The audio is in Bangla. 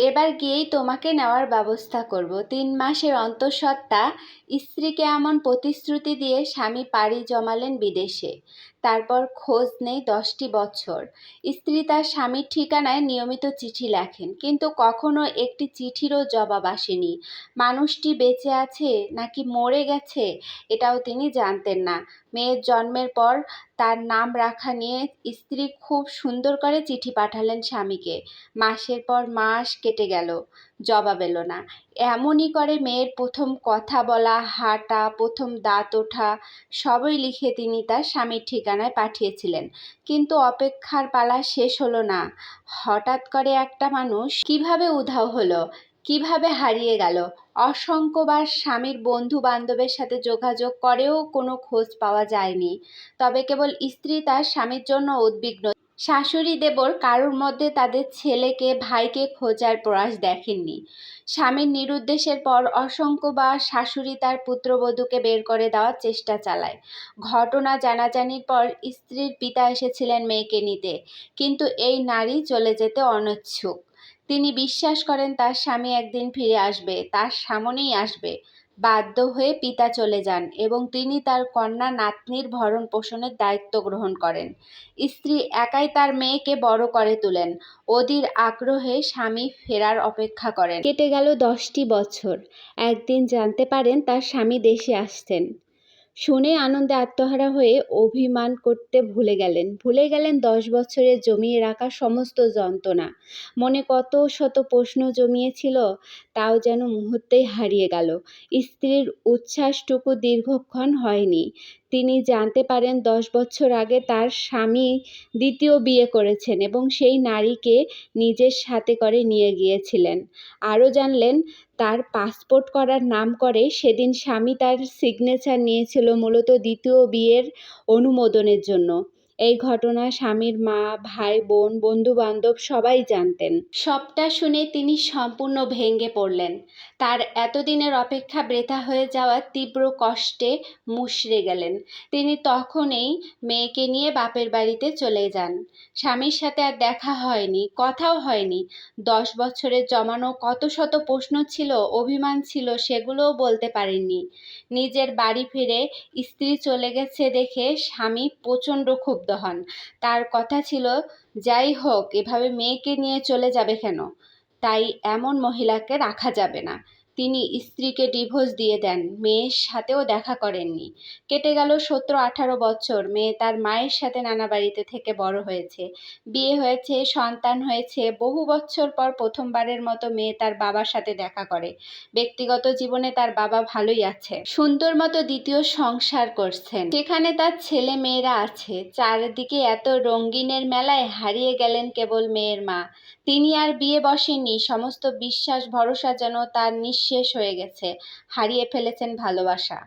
এবার গিয়েই তোমাকে নেওয়ার ব্যবস্থা করব। তিন মাসের অন্তঃসত্ত্বা স্ত্রীকে এমন প্রতিশ্রুতি দিয়ে স্বামী পাড়ি জমালেন বিদেশে। তারপর খোঁজ নেই দশটি বছর। স্ত্রী তার স্বামীর ঠিকানায় নিয়মিত চিঠি লেখেন, কিন্তু কখনো একটি চিঠিরও জবাব আসেনি। মানুষটি বেঁচে আছে নাকি মরে গেছে এটাও তিনি জানতেন না। মেয়ের জন্মের পর তার নাম রাখা নিয়ে স্ত্রী খুব সুন্দর করে চিঠি পাঠালেন স্বামীকে। মাসের পর মাস কেটে গেল, জবাব এলো না। এমনই করে মেয়ের প্রথম কথা বলা, হাঁটা, প্রথম দাঁত ওঠা, সবই লিখে তিনি তার স্বামীর ঠিকানায় পাঠিয়েছিলেন। কিন্তু অপেক্ষার পালা শেষ হলো না। হঠাৎ করে একটা মানুষ কীভাবে উধাও হলো, কীভাবে হারিয়ে গেল? অসংখ্যবার স্বামীর বন্ধু বান্ধবের সাথে যোগাযোগ করেও কোনো খোঁজ পাওয়া যায়নি। তবে কেবল স্ত্রী তার স্বামীর জন্য উদ্বিগ্ন। শাশুড়ি দেবর কারোর মধ্যে তাদের ছেলেকে, ভাইকে খোঁজার প্রয়াস দেখেননি। স্বামীর নিরুদ্দেশের পর অসংখ্যবার শাশুড়ি তার পুত্রবধূকে বের করে দেওয়ার চেষ্টা চালায়। ঘটনা জানাজানির পর স্ত্রীর পিতা এসেছিলেন মেয়েকে নিতে, কিন্তু এই নারী চলে যেতে অনিচ্ছুক। তিনি বিশ্বাস করেন তার স্বামী একদিন ফিরে আসবে, তার সামনেই আসবে। বাধ্য হয়ে পিতা চলে যান এবং তিনি তার কন্যা নাতনির ভরণ পোষণের দায়িত্ব গ্রহণ করেন। স্ত্রী একাই তার মেয়েকে বড় করে তোলেন। অধীর আগ্রহে স্বামী ফেরার অপেক্ষা করেন। কেটে গেল দশটি বছর। একদিন জানতে পারেন তার স্বামী দেশে আসছেন। শুনে আনন্দে আত্মহারা হয়ে অভিমান করতে ভুলে গেলেন। ভুলে গেলেন দশ বছরে জমিয়ে রাখা সমস্ত যন্ত্রণা। মনে কত শত প্রশ্ন জমিয়েছিল তাও যেন মুহূর্তেই হারিয়ে গেল। স্ত্রীর উচ্ছ্বাসটুকু দীর্ঘক্ষণ হয়নি। তিনি জানতে পারেন দশ বছর আগে তার স্বামী দ্বিতীয় বিয়ে করেছেন এবং সেই নারীকে নিজের সাথে করে নিয়ে গিয়েছিলেন। আরও জানলেন, তার পাসপোর্ট করার নাম করে সেদিন স্বামী তার সিগনেচার নিয়েছিল মূলত দ্বিতীয় বিয়ের অনুমোদনের জন্য। এই ঘটনা স্বামীর মা, ভাই, বোন বন্ধু বান্ধব সবাই জানতেন। সবটা শুনে তিনি সম্পূর্ণ ভেঙে পড়লেন। তার এতদিনের অপেক্ষা বৃথা হয়ে যাওয়ার তীব্র কষ্টে মুষড়ে গেলেন। তিনি তখনই মেয়েকে নিয়ে বাপের বাড়িতে চলে যান। স্বামীর সাথে আর দেখা হয়নি, কথাও হয়নি। দশ বছরের জমানো কত শত প্রশ্ন ছিল, অভিমান ছিল, সেগুলোও বলতে পারেননি। নিজের বাড়ি ফিরে স্ত্রী চলে গেছে দেখে স্বামী প্রচণ্ড ক্ষুব্ধ হন। তার কথা ছিল, যাই হোক, এভাবে মেয়েকে নিয়ে চলে যাবে কেন? তাই এমন মহিলাকে রাখা যাবে না। তিনি স্ত্রীকে ডিভোর্স দিয়ে দেন। মেয়ের সাথেও দেখা করেননি। কেটে গেল সতেরো আঠারো বছর। মেয়ে তার মায়ের সাথে নানা বাড়িতে থেকে বড় হয়েছে। বিয়ে হয়েছে, সন্তান হয়েছে। বহু বছর পর প্রথমবারের মতো মেয়ে তার বাবার সাথে দেখা করে। ব্যক্তিগত জীবনে তার বাবা ভালোই আছে। সুন্দর মতো দ্বিতীয় সংসার করছেন। সেখানে তার ছেলে মেয়েরা আছে। চারদিকে এত রঙ্গিনের মেলায় হারিয়ে গেলেন কেবল মেয়ের মা। তিনি আর বিয়ে বসেননি। সমস্ত বিশ্বাস, ভরসা যেন তার নিঃশেষ হয়ে গেছে। হারিয়ে ফেলেছেন ভালোবাসা।